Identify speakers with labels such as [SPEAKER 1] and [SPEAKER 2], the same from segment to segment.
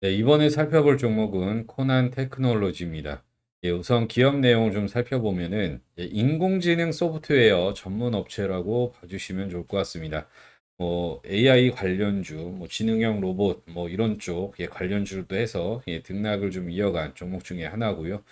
[SPEAKER 1] 네, 이번에 살펴볼 종목은 코난 테크놀로지입니다. 예, 우선 기업 내용을 좀 살펴보면은 예, 인공지능 소프트웨어 전문 업체라고 봐주시면 좋을 것 같습니다. 뭐 AI 관련주, 뭐 지능형 로봇, 뭐 이런 쪽 예, 관련주도 해서 예, 등락을 좀 이어간 종목 중에 하나고요.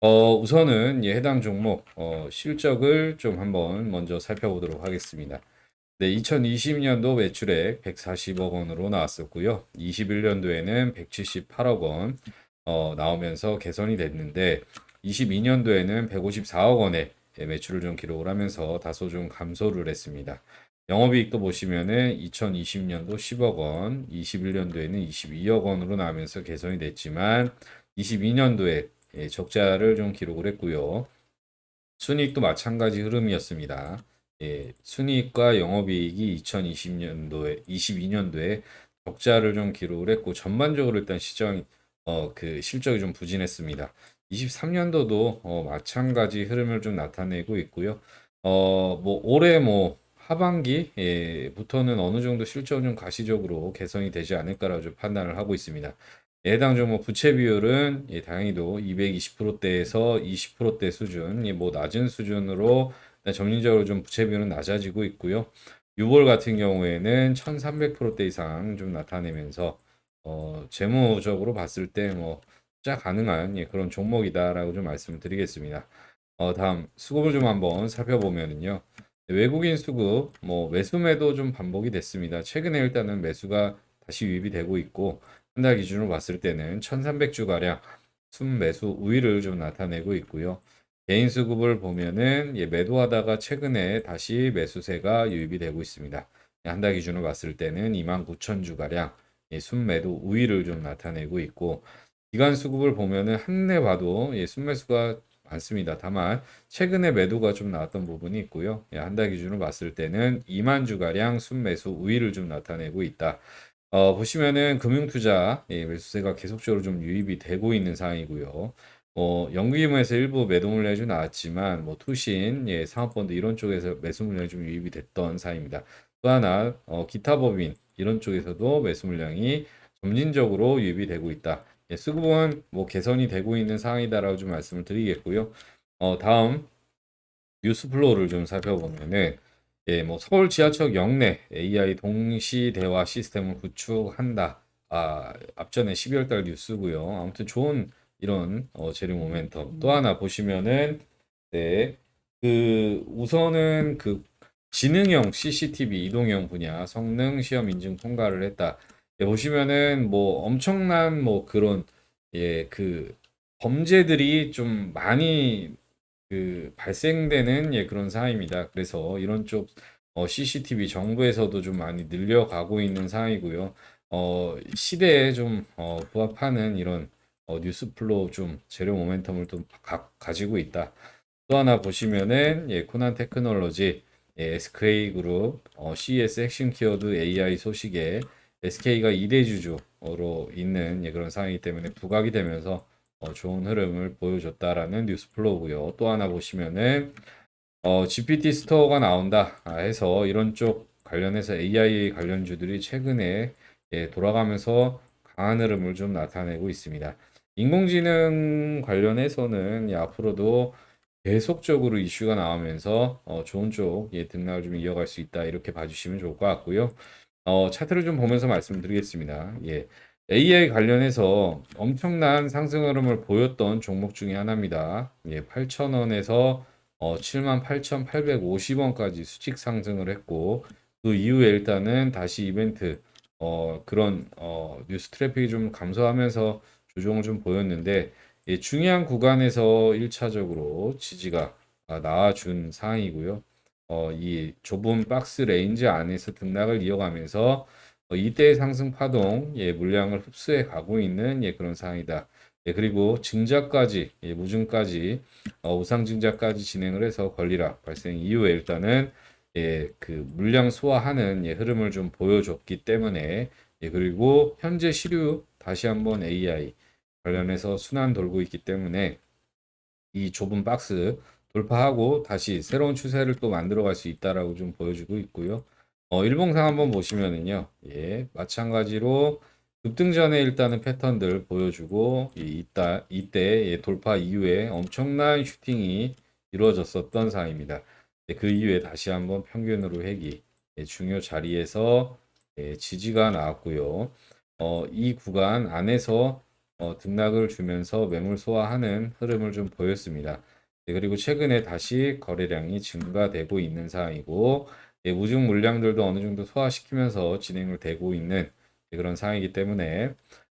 [SPEAKER 1] 어, 우선은 예, 해당 종목 어, 실적을 좀 한번 먼저 살펴보도록 하겠습니다. 네, 2020년도 매출액 140억 원으로 나왔었고요. 21년도에는 178억 원 어, 나오면서 개선이 됐는데 22년도에는 154억 원의 매출을 좀 기록을 하면서 다소 좀 감소를 했습니다. 영업이익도 보시면은 2020년도 10억 원, 21년도에는 22억 원으로 나오면서 개선이 됐지만 22년도에 예, 적자를 좀 기록을 했고요. 순이익도 마찬가지 흐름이었습니다. 예, 순이익과 영업이익이 2020년도에 22년도에 적자를 좀 기록을 했고 전반적으로 일단 시장 어, 그 실적이 좀 부진했습니다. 23년도도 어, 마찬가지 흐름을 좀 나타내고 있고요. 어, 뭐 올해 뭐 하반기부터는 어느 정도 실적은 좀 가시적으로 개선이 되지 않을까라고 좀 판단을 하고 있습니다. 해당 종목 부채 비율은 예, 다행히도 220%대에서 20%대 수준, 예, 뭐 낮은 수준으로 점진적으로 좀 부채 비율은 낮아지고 있고요. 유볼 같은 경우에는 1300%대 이상 좀 나타내면서 어, 재무적으로 봤을 때뭐 투자 가능한 예, 그런 종목이다라고 좀 말씀을 드리겠습니다. 어, 다음 수급을 좀 한번 살펴보면은요. 외국인 수급 뭐 매수 매도 좀 반복이 됐습니다. 최근에 일단은 매수가 다시 유입이 되고 있고 한 달 기준으로 봤을 때는 1300주 가량 순매수 우위를 좀 나타내고 있고요. 개인 수급을 보면은 예, 매도하다가 최근에 다시 매수세가 유입이 되고 있습니다. 한 달 기준으로 봤을 때는 29,000주 가량 예, 순매도 우위를 좀 나타내고 있고 기간 수급을 보면은 한내 봐도 예, 순매수가 많습니다. 다만 최근에 매도가 좀 나왔던 부분이 있고요. 예, 한달 기준으로 봤을 때는 2만 주 가량 순매수 우위를 좀 나타내고 있다. 어, 보시면은 금융투자 예, 매수세가 계속적으로 좀 유입이 되고 있는 상황이고요. 어, 연기금에서 일부 매도 물량이 좀 나왔지만 뭐 투신, 예, 상업펀드 이런 쪽에서 매수 물량이 좀 유입이 됐던 사입니다. 또 하나 어, 기타 법인 이런 쪽에서도 매수 물량이 점진적으로 유입이 되고 있다. 예, 수급은 뭐 개선이 되고 있는 상황이다라고 좀 말씀을 드리겠고요. 어, 다음 뉴스 플로우를 좀 살펴보면은 예, 뭐 서울 지하철 역내 AI 동시 대화 시스템을 구축한다. 아, 앞전에 12월 달 뉴스고요. 아무튼 좋은 이런 어, 재료 모멘텀. 또 하나 보시면은 네. 그 우선은 그 지능형 CCTV 이동형 분야 성능 시험 인증 통과를 했다. 예, 보시면은 뭐 엄청난 뭐 그런 예, 그 범죄들이 좀 많이 그 발생되는 예, 그런 상황입니다. 그래서 이런 쪽 어, CCTV 정부에서도 좀 많이 늘려가고 있는 상황이고요. 어, 시대에 좀 어, 부합하는 이런 어, 뉴스 플로우 좀 재료 모멘텀을 좀 가, 가지고 있다. 또 하나 보시면은 예, 코난 테크놀로지 예, SK 그룹 어, CES 핵심 키워드 AI 소식에 SK가 2대 주주로 있는 예, 그런 상황이기 때문에 부각이 되면서 어, 좋은 흐름을 보여줬다라는 뉴스 플로우고요. 또 하나 보시면은 어, GPT 스토어가 나온다 아, 해서 이런 쪽 관련해서 AI 관련주들이 최근에 예, 돌아가면서 강한 흐름을 좀 나타내고 있습니다. 인공지능 관련해서는 예, 앞으로도 계속적으로 이슈가 나오면서 어, 좋은 쪽 예, 등락을 좀 이어갈 수 있다 이렇게 봐주시면 좋을 것 같고요. 어, 차트를 좀 보면서 말씀드리겠습니다. 예. AI 관련해서 엄청난 상승 흐름을 보였던 종목 중에 하나입니다. 예, 8,000원에서 어, 78,850원까지 수직 상승을 했고 그 이후에 일단은 다시 이벤트 어, 그런 어, 뉴스 트래픽이 좀 감소하면서 조정을 좀 보였는데 예, 중요한 구간에서 1차적으로 지지가 아, 나와준 상황이고요. 어, 이 좁은 박스 레인지 안에서 등락을 이어가면서 어, 이때의 상승 파동, 예, 물량을 흡수해 가고 있는 예, 그런 상황이다. 예, 그리고 증자까지, 예, 무증까지, 어, 우상 증자까지 진행을 해서 권리락 발생 이후에 일단은 예, 그 물량 소화하는 예, 흐름을 좀 보여줬기 때문에 예, 그리고 현재 시류 다시 한번 AI 관련해서 순환 돌고 있기 때문에 이 좁은 박스 돌파하고 다시 새로운 추세를 또 만들어 갈 수 있다라고 좀 보여주고 있고요. 어, 일봉상 한번 보시면은요. 예, 마찬가지로 급등 전에 일단은 패턴들 보여주고 이- 이따 이때 예, 돌파 이후에 엄청난 슈팅이 이루어졌었던 상황입니다. 예, 그 이후에 다시 한번 평균으로 회기 예, 중요 자리에서 예, 지지가 나왔고요. 어, 이 구간 안에서 어, 등락을 주면서 매물 소화하는 흐름을 좀 보였습니다. 예, 그리고 최근에 다시 거래량이 증가되고 있는 상황이고 예, 무중 물량들도 어느 정도 소화시키면서 진행을 되고 있는 예, 그런 상황이기 때문에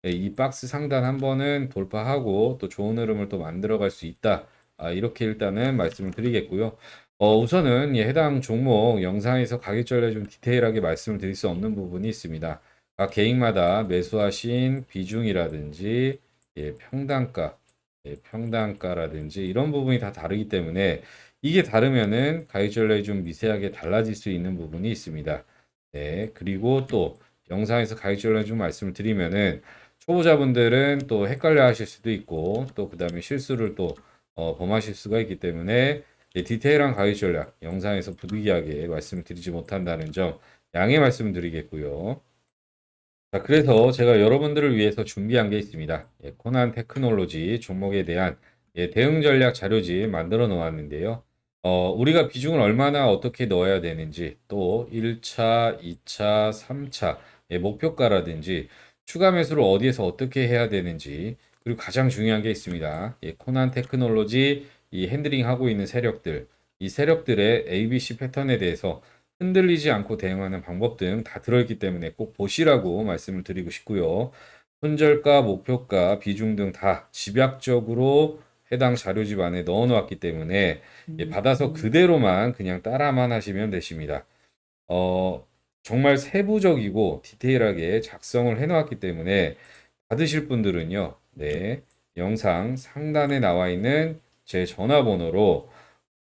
[SPEAKER 1] 예, 이 박스 상단 한 번은 돌파하고 또 좋은 흐름을 또 만들어갈 수 있다. 아, 이렇게 일단은 말씀을 드리겠고요. 어, 우선은 예, 해당 종목 영상에서 가격 전략 좀 디테일하게 말씀을 드릴 수 없는 부분이 있습니다. 각 개인마다 매수하신 비중이라든지 예, 평단가, 예, 평단가라든지 이런 부분이 다 다르기 때문에 이게 다르면은 전략이 좀 미세하게 달라질 수 있는 부분이 있습니다. 네, 그리고 또 영상에서 전략 좀 말씀을 드리면은 초보자분들은 또 헷갈려 하실 수도 있고 또 그 다음에 실수를 또 어, 범하실 수가 있기 때문에 예, 디테일한 가격 전략 영상에서 부득이하게 말씀을 드리지 못한다는 점 양해 말씀을 드리겠고요. 자, 그래서 제가 여러분들을 위해서 준비한 게 있습니다. 예, 코난 테크놀로지 종목에 대한 예, 대응 전략 자료집 만들어 놓았는데요. 어, 우리가 비중을 얼마나 어떻게 넣어야 되는지, 또 1차, 2차, 3차, 예, 목표가라든지, 추가 매수를 어디에서 어떻게 해야 되는지, 그리고 가장 중요한 게 있습니다. 예, 코난 테크놀로지 이 핸들링 하고 있는 세력들, 이 세력들의 ABC 패턴에 대해서 흔들리지 않고 대응하는 방법 등 다 들어있기 때문에 꼭 보시라고 말씀을 드리고 싶고요. 손절가, 목표가, 비중 등 다 집약적으로 해당 자료집 안에 넣어 놓았기 때문에 예, 받아서 그대로만 그냥 따라만 하시면 되십니다. 어, 정말 세부적이고 디테일하게 작성을 해 놓았기 때문에 받으실 분들은요, 네, 영상 상단에 나와 있는 제 전화번호로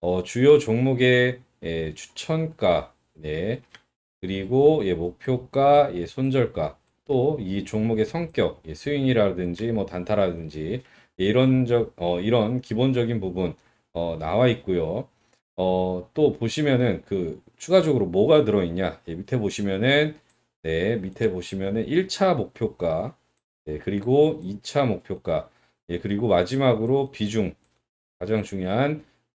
[SPEAKER 1] 어, 주요 종목의 예, 추천가, 네, 그리고 예, 목표가, 예, 손절가, 또 이 종목의 성격, 예, 스윙이라든지 뭐 단타라든지 예, 이런 적, 어, 이런 기본적인 부분 어, 나와 있고요. 어, 또 보시면은 그 추가적으로 뭐가 들어있냐? 예, 밑에 보시면은 네, 밑에 보시면은 1차 목표가, 예, 그리고 2차 목표가, 예, 그리고 마지막으로 비중, 가장 중요한